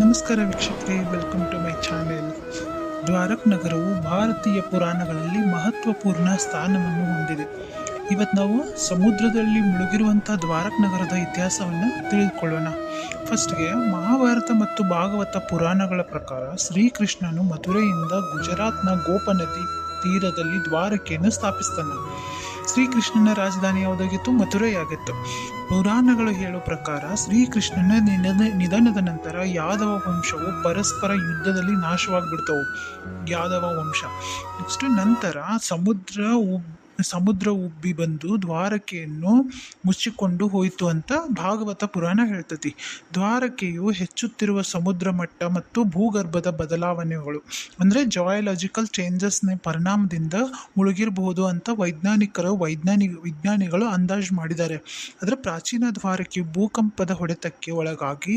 ನಮಸ್ಕಾರ ವೀಕ್ಷಕರೇ welcome to my channel Dwarka ನಗರವು ಭಾರತೀಯ ಪುರಾಣಗಳಲ್ಲಿ ಮಹತ್ವಪೂರ್ಣ ಸ್ಥಾನವನ್ನು ಹೊಂದಿದೆ. ಇವತ್ತು ನಾವು ಸಮುದ್ರದಲ್ಲಿ ಮುಳುಗಿರುವಂಥ ದ್ವಾರಕ್ ನಗರದ ಇತಿಹಾಸವನ್ನು ತಿಳಿದುಕೊಳ್ಳೋಣ. ಫಸ್ಟ್ಗೆ ಮಹಾಭಾರತ ಮತ್ತು ಭಾಗವತ ಪುರಾಣಗಳ ಪ್ರಕಾರ ಶ್ರೀಕೃಷ್ಣನು ಮಧುರೆಯಿಂದ ಗುಜರಾತ್ನ ಗೋಪ ನದಿ ತೀರದಲ್ಲಿ ದ್ವಾರಕೆಯನ್ನು ಸ್ಥಾಪಿಸ್ತಾನೆ ಶ್ರೀಕೃಷ್ಣನ ರಾಜಧಾನಿ ಯಾವುದಾಗಿತ್ತು ಮಥುರೆಯಾಗಿತ್ತು ಪುರಾಣಗಳು ಹೇಳೋ ಪ್ರಕಾರ ಶ್ರೀಕೃಷ್ಣನ ನಿಧನ, ನಿಧನದ ನಂತರ ಯಾದವ ವಂಶವು ಪರಸ್ಪರ ಯುದ್ಧದಲ್ಲಿ ನಾಶವಾಗಿಬಿಡ್ತವು ಯಾದವ ವಂಶ. ನೆಕ್ಸ್ಟ್ ನಂತರ ಸಮುದ್ರ ಸಮುದ್ರ ಉಬ್ಬಿ ಬಂದು ದ್ವಾರಕೆಯನ್ನು ಮುಚ್ಚಿಕೊಂಡು ಹೋಯಿತು ಅಂತ ಭಾಗವತ ಪುರಾಣ ಹೇಳ್ತತಿ. ದ್ವಾರಕೆಯು ಹೆಚ್ಚುತ್ತಿರುವ ಸಮುದ್ರ ಮಟ್ಟ ಮತ್ತು ಭೂಗರ್ಭದ ಬದಲಾವಣೆಗಳು, ಅಂದರೆ ಜಯಾಲಜಿಕಲ್ ಚೇಂಜಸ್ನ ಪರಿಣಾಮದಿಂದ ಮುಳುಗಿರಬಹುದು ಅಂತ ವೈಜ್ಞಾನಿಕರು, ವೈಜ್ಞಾನಿ, ವಿಜ್ಞಾನಿಗಳು ಅಂದಾಜು ಮಾಡಿದ್ದಾರೆ. ಆದರೆ ಪ್ರಾಚೀನ ದ್ವಾರಕೆ ಭೂಕಂಪದ ಹೊಡೆತಕ್ಕೆ ಒಳಗಾಗಿ